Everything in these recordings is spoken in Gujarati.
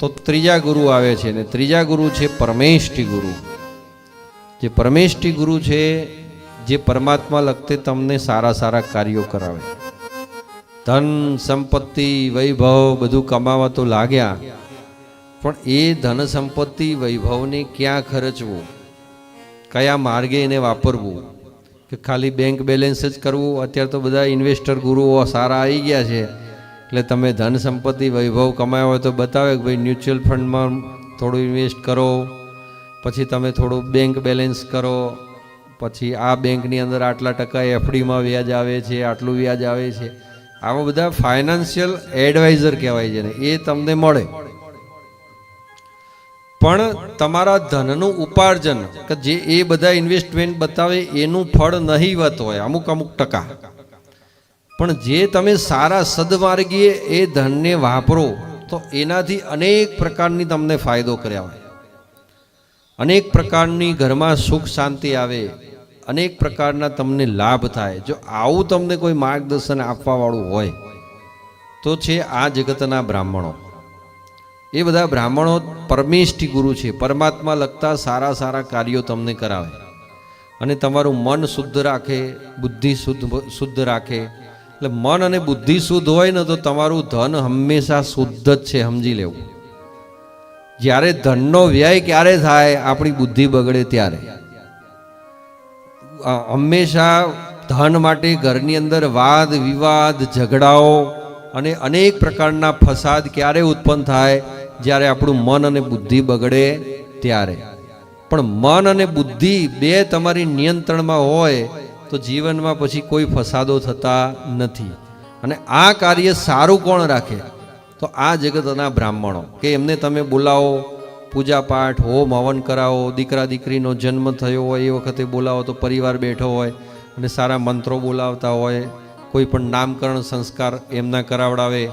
તો ત્રીજા ગુરુ આવે છે ને ત્રીજા ગુરુ છે પરમેષ્ઠી ગુરુ. જે પરમેષ્ઠી ગુરુ છે, જે પરમાત્મા લગતે તમને સારા સારા કાર્યો કરાવે. ધન, સંપત્તિ, વૈભવ બધું કમાવા તો લાગ્યા, પણ એ ધન, સંપત્તિ, વૈભવને ક્યાં ખર્ચવું? કયા માર્ગે એને વાપરવું? કે ખાલી બેંક બેલેન્સ જ કરવું? અત્યારે તો બધા ઇન્વેસ્ટર ગુરુઓ સારા આવી ગયા છે. એટલે તમે ધન સંપત્તિ વૈભવ કમાયો હોય તો બતાવે કે ભાઈ મ્યુચ્યુઅલ ફંડમાં થોડું ઇન્વેસ્ટ કરો, પછી તમે થોડું બેંક બેલેન્સ કરો, પછી આ બેંકની અંદર આટલા ટકા એફડીમાં વ્યાજ આવે છે, આટલું વ્યાજ આવે છે. આવા બધા ફાઇનાન્શિયલ એડવાઇઝર કહેવાય છે ને એ તમને મળે. પણ તમારા ધનનું ઉપાર્જન, કે જે એ બધા ઇન્વેસ્ટમેન્ટ બતાવે, એનું ફળ નહીવત હોય, અમુક અમુક ટકા. પણ જે તમે સારા સદમાર્ગીએ એ ધનને વાપરો, તો એનાથી અનેક પ્રકારની તમને ફાયદો કર્યા હોય. અનેક પ્રકારની ઘરમાં સુખ શાંતિ આવે, અનેક પ્રકારના તમને લાભ થાય. જો આવું તમને કોઈ માર્ગદર્શન આપવાવાળું હોય, તો છે આ જગતના બ્રાહ્મણો. એ બધા બ્રાહ્મણો પરમેષ્ઠી ગુરુ છે. પરમાત્મા લગતા સારા સારા કાર્યો તમને કરાવે. અને તમારું મન શુદ્ધ રાખે, બુદ્ધિ શુદ્ધ શુદ્ધ રાખે એટલે મન અને બુદ્ધિ શુદ્ધ હોય ને તો તમારું ધન હંમેશા શુદ્ધ જ છે, સમજી લેવું. જ્યારે ધનનો વ્યય ક્યારે થાય, આપણી બુદ્ધિ બગડે ત્યારે. હંમેશા ધન માટે ઘરની અંદર વાદ, વિવાદ, ઝઘડાઓ અને અનેક પ્રકારના ફસાદ ક્યારે ઉત્પન્ન થાય? જ્યારે આપણું મન અને બુદ્ધિ બગડે ત્યારે. પણ મન અને બુદ્ધિ બે તમારી નિયંત્રણમાં હોય તો જીવનમાં પછી કોઈ ફસાદો થતા નથી. અને આ કાર્ય સારું કોણ રાખે? તો આ જગતના બ્રાહ્મણો. કે એમને તમે બોલાવો પૂજા પાઠ હોમ હવન કરાવો દીકરા દીકરીનો જન્મ થયો હોય એ વખતે બોલાવો તો પરિવાર બેઠો હોય અને સારા મંત્રો બોલાવતા હોય, કોઈ પણ નામકરણ સંસ્કાર એમના કરાવડાવે,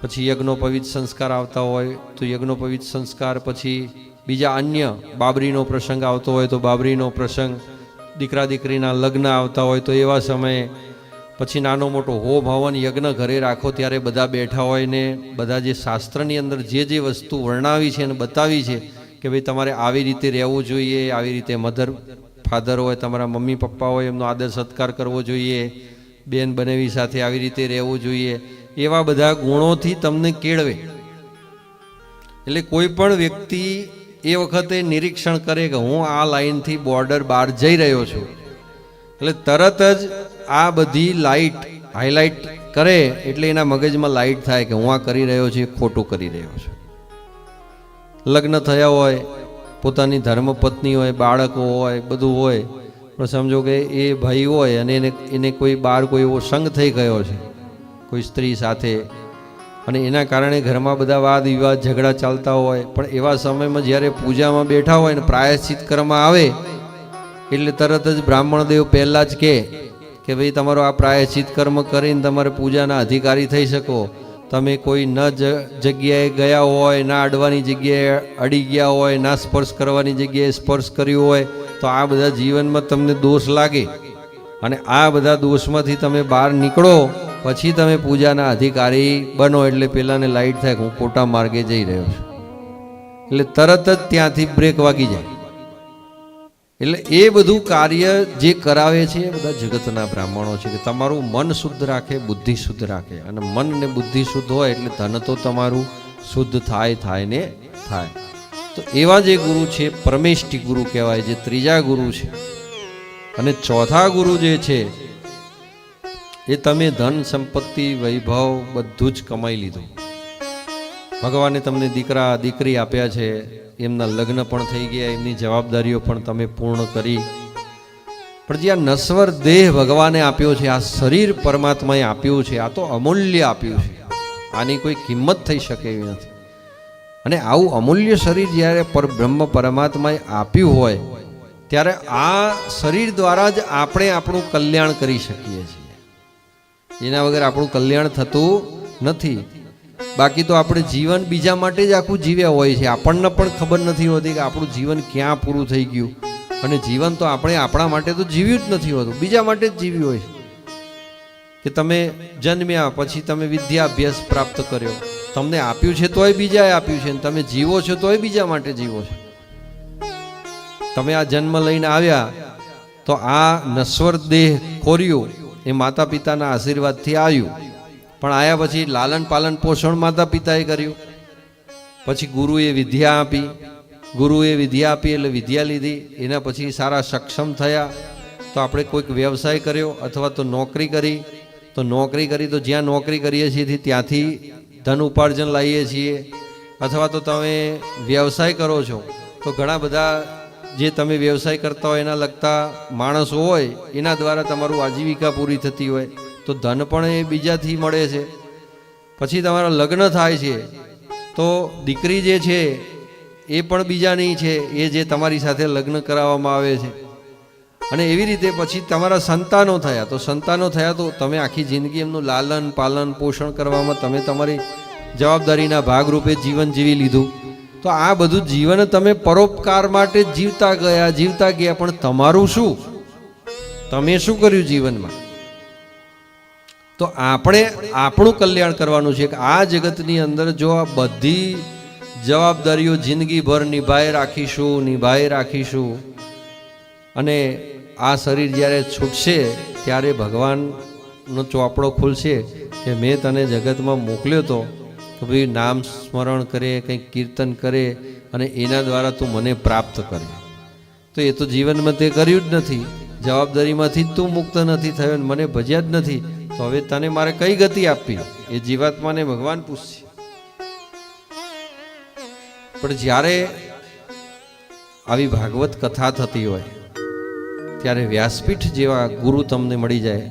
પછી યજ્ઞોપવિત સંસ્કાર આવતા હોય, તો યજ્ઞોપવિત સંસ્કાર, પછી બીજા અન્ય બાબરીનો પ્રસંગ આવતો હોય તો બાબરીનો પ્રસંગ દીકરા દીકરીના લગ્ન આવતા હોય તો એવા સમયે પછી નાનો મોટો હોમ હવન યજ્ઞ ઘરે રાખો ત્યારે બધા બેઠા હોય ને બધા જે શાસ્ત્રની અંદર જે જે વસ્તુ વર્ણાવી છે અને બતાવી છે કે ભાઈ તમારે આવી રીતે રહેવું જોઈએ, આવી રીતે મધર, ફાધર હોય, તમારા મમ્મી, પપ્પા હોય, એમનો આદર સત્કાર કરવો જોઈએ, બેન બનેવી સાથે આવી રીતે રહેવું જોઈએ, એવા બધા ગુણોથી તમને કેળવે. એટલે કોઈ પણ વ્યક્તિ એ વખતે નિરીક્ષણ કરે કે હું આ લાઈનથી બોર્ડર બહાર જઈ રહ્યો છું. એટલે તરત જ આ બધી લાઈટ હાઇલાઇટ કરે એટલે એના મગજમાં લાઇટ થાય કે હું આ કરી રહ્યો છું ખોટું કરી રહ્યો છું. લગ્ન થયા હોય, પોતાની ધર્મપત્ની હોય, બાળકો હોય, બધું હોય, પણ સમજો કે એ ભાઈ હોય અને એને એને કોઈ બહાર કોઈ એવો સંગ થઈ ગયો છે. કોઈ સ્ત્રી સાથે અને એના કારણે ઘરમાં બધા વાદ વિવાદ ઝઘડા ચાલતા હોય. પણ એવા સમયમાં જ્યારે પૂજામાં બેઠા હોય ને પ્રાયશ્ચિત કરવામાં આવે, એટલે તરત જ બ્રાહ્મણ દેવ પહેલાં જ કહે કે ભાઈ, તમારો આ પ્રાયશ્ચિત કર્મ કરીને તમારે પૂજાના અધિકારી થઈ શકો. તમે કોઈ ન જગ્યાએ ગયા હોય, ના અડવાની જગ્યાએ અડી ગયા હોય, ના સ્પર્શ કરવાની જગ્યાએ સ્પર્શ કર્યો હોય, તો આ બધા જીવનમાં તમને દોષ લાગે. અને આ બધા દોષમાંથી તમે બહાર નીકળો પછી તમે પૂજાના અધિકારી બનો એટલે પેલાને લાઈટ થાય હું ખોટા માર્ગે જઈ રહ્યો છું. એટલે તરત જ ત્યાંથી બ્રેક વાગી જાય. એટલે એ બધું કાર્ય જે કરાવે છે એ બધા જગતના બ્રાહ્મણો છે કે તમારું મન શુદ્ધ રાખે, બુદ્ધિ શુદ્ધ રાખે. અને મન ને બુદ્ધિ શુદ્ધ હોય એટલે ધન તો તમારું શુદ્ધ થાય થાય ને થાય. તો એવા જે ગુરુ છે, પરમેષ્ઠી ગુરુ કહેવાય, જે ત્રીજા ગુરુ છે. અને ચોથા ગુરુ જે છે એ તમે ધન, સંપત્તિ, વૈભવ બધું જ કમાઈ લીધું. ભગવાને તમને દીકરા, દીકરી આપ્યા છે, એમના લગ્ન પણ થઈ ગયા, એમની જવાબદારીઓ પણ તમે પૂર્ણ કરી. પણ જે આ નશ્વર દેહ ભગવાને આપ્યો છે, આ શરીર પરમાત્માએ આપ્યું છે, આ તો અમૂલ્ય આપ્યું છે. આની કોઈ કિંમત થઈ શકે એવી નથી. અને આવું અમૂલ્ય શરીર જ્યારે પર બ્રહ્મ પરમાત્માએ આપ્યું હોય, ત્યારે આ શરીર દ્વારા જ આપણે આપણું કલ્યાણ કરી શકીએ છીએ. એના વગર આપણું કલ્યાણ થતું નથી. બાકી તો આપણે જીવન બીજા માટે જ આખું જીવ્યા હોય છે. આપણને પણ ખબર નથી હોતી કે આપણું જીવન ક્યાં પૂરું થઈ ગયું. અને જીવન તો આપણે આપણા માટે તો જીવ્યું જ નથી હોતું. બીજા માટે જ જીવ્યું હોય કે તમે જન્મ્યા પછી તમે વિદ્યા અભ્યાસ પ્રાપ્ત કર્યો. તમને આપ્યું છે તોય બીજાએ આપ્યું છે. અને તમે જીવો છો તોય બીજા માટે જીવો છો. તમે આ જન્મ લઈને આવ્યા તો આ નશ્વર દેહ ખોર્યું. એ માતા પિતાના આશીર્વાદથી આવ્યું. પણ આવ્યા પછી લાલન પાલન પોષણ માતા પિતાએ કર્યું. પછી ગુરુએ વિદ્યા આપી. ગુરુએ વિદ્યા આપી એટલે વિદ્યા લીધી. એના પછી સારા સક્ષમ થયા. તો આપણે કોઈક વ્યવસાય કર્યો અથવા તો નોકરી કરી. તો નોકરી કરી તો જ્યાં નોકરી કરીએ છીએ ત્યાંથી ધન ઉપાર્જન લાવીએ છીએ. અથવા તો તમે વ્યવસાય કરો છો તો ઘણા બધા જે તમે વ્યવસાય કરતા હોય, એના લગતા માણસો હોય, એના દ્વારા તમારું આજીવિકા પૂરી થતી હોય, તો ધન પણ એ બીજાથી મળે છે. પછી તમારા લગ્ન થાય છે, તો દીકરી જે છે, એ પણ બીજાની છે, એ જે તમારી સાથે લગ્ન કરાવવામાં આવે છે. અને એવી રીતે પછી તમારા સંતાનો થયા, તો સંતાનો થયા તો તમે આખી જિંદગી એમનું લાલન પાલન પોષણ કરવામાં તમે તમારી જવાબદારીના ભાગરૂપે જીવન જીવી લીધું. તો આ બધું જીવન તમે પરોપકાર માટે જીવતા ગયા જીવતા ગયા. પણ તમારું શું? તમે શું કર્યું જીવનમાં? તો આપણે આપણું કલ્યાણ કરવાનું છે કે આ જગતની અંદર જો આ બધી જવાબદારીઓ જિંદગીભર નિભાઈ રાખીશું નિભાઈ રાખીશું અને આ શરીર જ્યારે છૂટશે ત્યારે ભગવાનનો ચોપડો ખુલશે કે મેં તને જગતમાં મોકલ્યો તો કે ભાઈ નામ સ્મરણ કરે, કંઈક કીર્તન કરે અને એના દ્વારા તું મને પ્રાપ્ત કરે. તો એ તો જીવનમાં તે કર્યું જ નથી. જવાબદારીમાંથી જ તું મુક્ત નથી થયો અને મને ભજ્યા જ નથી. તો હવે તને મારે કઈ ગતિ આપવી? એ જીવાત્માને ભગવાન પૂછશે. પણ જ્યારે આવી ભાગવત કથા થતી હોય, ત્યારે વ્યાસપીઠ જેવા ગુરુ તમને મળી જાય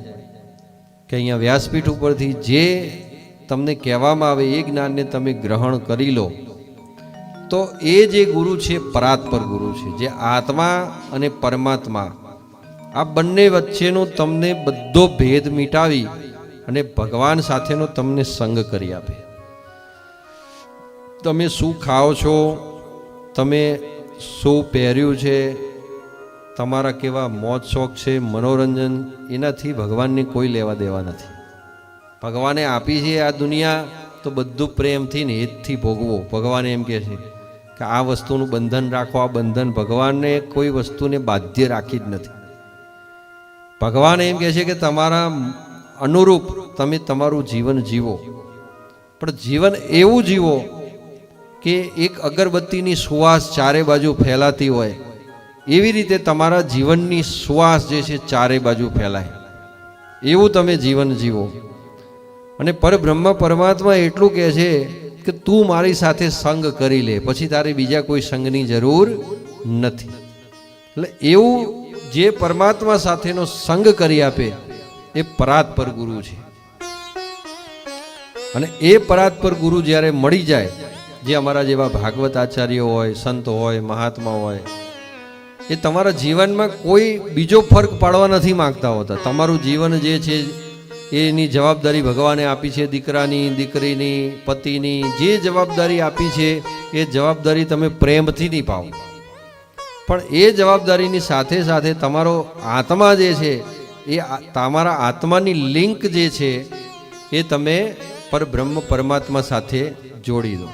કે અહીંયા વ્યાસપીઠ ઉપરથી જે તમને કહેવામાં આવે એ જ્ઞાનને તમે ગ્રહણ કરી લો. તો એ જે ગુરુ છે, પરાત્પર ગુરુ છે, જે આત્મા અને પરમાત્મા, આ બંને વચ્ચેનો તમને બધો ભેદ મિટાવી અને ભગવાન સાથેનો તમને સંગ કરી આપે. તમે શું ખાઓ છો? તમે શું પહેર્યું છે? તમારા કેવા મોજ શોખ છે, મનોરંજન, એનાથી ભગવાનને કોઈ લેવા દેવા નથી. ભગવાને આપી છે આ દુનિયા, તો બધું પ્રેમથી ને હેતથી ભોગવો. ભગવાન એમ કહે છે કે આ વસ્તુનું બંધન રાખો, આ બંધન ભગવાનને કોઈ વસ્તુને બાધ્ય રાખી જ નથી. ભગવાન એમ કહે છે કે તમારા અનુરૂપ તમે તમારું જીવન જીવો. પણ જીવન એવું જીવો કે એક અગરબત્તીની સુવાસ ચારે બાજુ ફેલાતી હોય. એવી રીતે તમારા જીવનની સુવાસ જે છે ચારે બાજુ ફેલાય. એવું તમે જીવન જીવો. અને પરબ્રહ્મ પરમાત્મા એટલું કહે છે કે તું મારી સાથે સંગ કરી લે. પછી તારે બીજા કોઈ સંગની જરૂર નથી. એટલે એવું જે પરમાત્મા સાથેનો સંગ કરી આપે, એ પરાત્પર ગુરુ છે. અને એ પરાત્પર ગુરુ જ્યારે મળી જાય, જે અમારા જેવા ભાગવત આચાર્ય હોય, સંત હોય, મહાત્મા હોય, એ તમારા જીવનમાં કોઈ બીજો ફર્ક પાડવા નથી માંગતા હોતા. તમારું જીવન જે છે એની જવાબદારી ભગવાને આપી છે, દીકરાની, દીકરીની, પતિની, જે જવાબદારી આપી છે, એ જવાબદારી તમે પ્રેમથી નહીં નિભાવો. પણ એ જવાબદારીની સાથે સાથે તમારો આત્મા જે છે, એ તમારા આત્માની લિંક જે છે, એ તમે પરબ્રહ્મ પરમાત્મા સાથે જોડી દો.